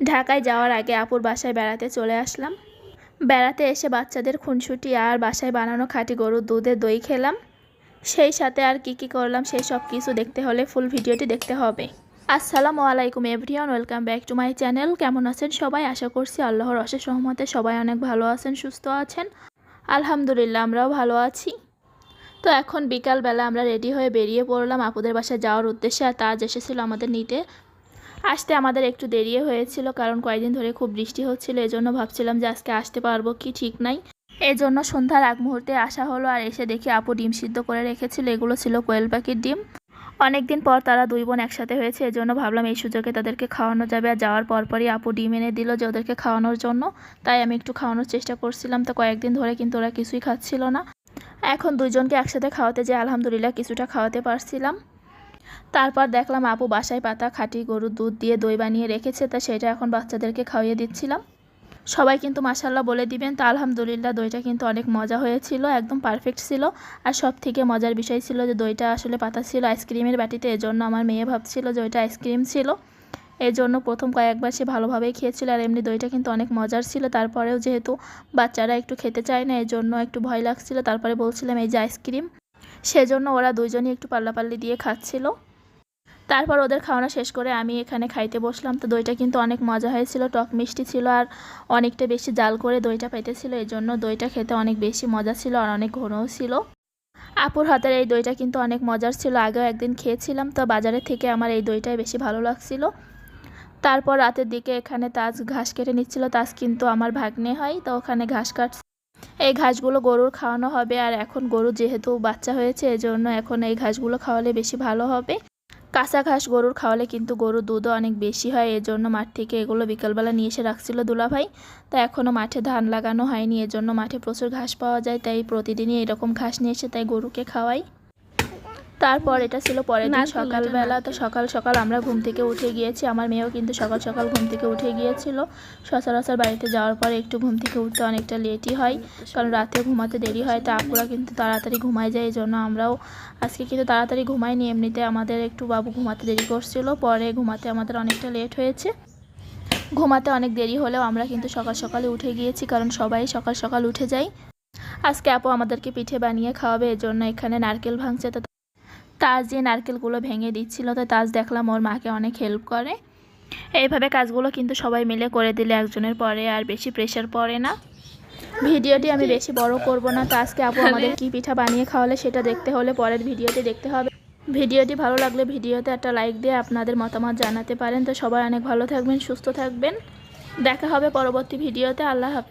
ঢাকায় যাওয়ার আগে আপুর বাসায় বেড়াতে চলে আসলাম। বেড়াতে এসে বাচ্চাদের খুনসুটি আর বাসায় বানানো খাঁটি গরুর দুধের দই খেলাম। সেই সাথে আর কি কি করলাম সেই সব কিছু দেখতে হলে ফুল ভিডিওটি দেখতে হবে। আসসালামু আলাইকুম everyone welcome back to my channel কেমন আছেন সবাই? আশা করছি আল্লাহর অশেষ সহমতে সবাই অনেক ভালো আছেন, সুস্থ আছেন। আলহামদুলিল্লাহ, আমরাও ভালো আছি। তো এখন বিকালবেলা আমরা রেডি হয়ে বেরিয়ে পড়লাম আপুদের বাসায় যাওয়ার উদ্দেশ্যে আর তাজ এসেছিল আমাদের নিতে। আসতে আমাদের একটু দেরিয়ে হয়েছিল, কারণ কয়েকদিন ধরে খুব বৃষ্টি হচ্ছিল, এজন্য ভাবছিলাম যে আজকে আসতে পারব কি ঠিক নাই। এই জন্য সন্ধ্যার আগ মুহূর্তে আসা হলো আর এসে দেখি আপু ডিম সিদ্ধ করে রেখেছিল, এগুলো ছিল কোয়েল পাখির ডিম। অনেকদিন পর তারা দুই বোন একসাথে হয়েছে, এজন্য ভাবলাম এই সুযোগে তাদেরকে খাওয়ানো যাবে। আর যাওয়ার পরপরই আপু ডিম এনে দিল যে ওদেরকে খাওয়ানোর জন্য, তাই আমি একটু খাওয়ানোর চেষ্টা করছিলাম। তো কয়েকদিন ধরে কিন্তু ওরা কিছুই খাচ্ছিল না। এখন দুজনকে একসাথে খাওয়াতে যে আলহামদুলিল্লাহ কিছুটা খাওয়াতে পারছিলাম। তারপর দেখলাম আপু বাসায় পাতা, খাঁটি গরুর দুধ দিয়ে দই বানিয়ে রেখেছে, তা সেটা এখন বাচ্চাদেরকে খাওয়িয়ে দিচ্ছিলাম। সবাই কিন্তু মাসাল্লাহ বলে দিবেন, তা আলহামদুলিল্লাহ দইটা কিন্তু অনেক মজা হয়েছিল, একদম পারফেক্ট ছিল। আর সব থেকে মজার বিষয় ছিল যে দইটা আসলে পাতা ছিল আইসক্রিমের বাটিতে, এজন্য আমার মেয়ে ভাবছিল যে ওইটা আইসক্রিম ছিল। এই জন্য প্রথম কয়েকবার সে ভালোভাবেই খেয়েছিল, আর এমনি দইটা কিন্তু অনেক মজার ছিল। তারপরেও যেহেতু বাচ্চারা একটু খেতে চায় না এই জন্য একটু ভয় লাগছিল। তারপরে বলছিলাম, এই যে আইসক্রিম সেজন্য ওরা দুজনই একটু পাল্লাপাল্লি দিয়ে খাচ্ছিল। তারপর ওদের খাওয়ানো শেষ করে আমি এখানে খাইতে বসলাম। তো দইটা কিন্তু অনেক মজা হয়েছিল, টক মিষ্টি ছিল আর অনেকটা বেশি জাল করে দইটা পেতেছিল এই জন্য দইটা খেতে অনেক বেশি মজা ছিল আর অনেক ঘনও ছিল। আপুর হাতের এই দইটা কিন্তু অনেক মজার ছিল, আগেও একদিন খেয়েছিলাম। তো বাজারের থেকে আমার এই দইটাই বেশি ভালো লাগছিল। তারপর রাতের দিকে এখানে তাজ ঘাস কেটে নিচ্ছিল, তাজ কিন্তু আমার ভাগ্নে হয়। তো ওখানে ঘাস কাটছে। এই ঘাসগুলো গরুর খাওয়ানো হবে। আর এখন গরু যেহেতু বাচ্চা হয়েছে, এজন্য এখন এই ঘাসগুলো খাওয়ালে বেশি ভালো হবে। কাঁচা ঘাস গরুর খাওয়ালে কিন্তু গরুর দুধও অনেক বেশি হয়, এজন্য মাঠ থেকে এগুলো বিকালবেলা নিয়ে এসে রাখছিল দুলাভাই। তা এখনও মাঠে ধান লাগানো হয়নি, এজন্য মাঠে প্রচুর ঘাস পাওয়া যায়, তাই প্রতিদিনই এরকম ঘাস নিয়ে এসে তাই গরুকে খাওয়াই। তারপর এটা ছিল পরের দিন সকালবেলা। তো সকাল সকাল আমরা ঘুম থেকে উঠে গিয়েছি। আমার মেয়েও কিন্তু সকাল সকাল ঘুম থেকে উঠে গিয়েছিল। সচরাচর বাড়িতে যাওয়ার পরে একটু ঘুম থেকে উঠতে অনেকটা লেটই হয় কারণ রাতে ঘুমাতে দেরি হয়। তো আপুরা কিন্তু তাড়াতাড়ি ঘুমায় যায় এই জন্য আমরাও আজকে কিন্তু তাড়াতাড়ি ঘুমাইনি। এমনিতে আমাদের একটু বাবু ঘুমাতে দেরি করছিল। পরে ঘুমাতে আমাদের অনেকটা লেট হয়েছে। ঘুমাতে অনেক দেরি হলেও আমরা কিন্তু সকাল সকালে উঠে গিয়েছি কারণ সবাই সকাল সকাল উঠে যায়। আজকে আপু আমাদেরকে পিঠে বানিয়ে খাওয়াবে এজন্য এখানে নারকেল ভাঙছে। তো তাজ যে নারকেলগুলো ভেঙে দিচ্ছিল, তো তাজ দেখলাম ওর মাকে অনেক হেল্প করে। এইভাবে কাজগুলো কিন্তু সবাই মিলে করে দিলে, একজনের পরে আর বেশি প্রেশার পড়ে না। ভিডিওটি আমি বেশি বড় করব না, তো আজকে আপু আমাদের কি পিঠা বানিয়ে খাওয়ালে সেটা দেখতে হলে পরের ভিডিওতে দেখতে হবে। ভিডিওটি ভালো লাগলে ভিডিওতে একটা লাইক দিয়ে আপনাদের মতামত জানাতে পারেন। তো সবাই অনেক ভালো থাকবেন, সুস্থ থাকবেন। দেখা হবে পরবর্তী ভিডিওতে, আল্লাহ হাফিজ।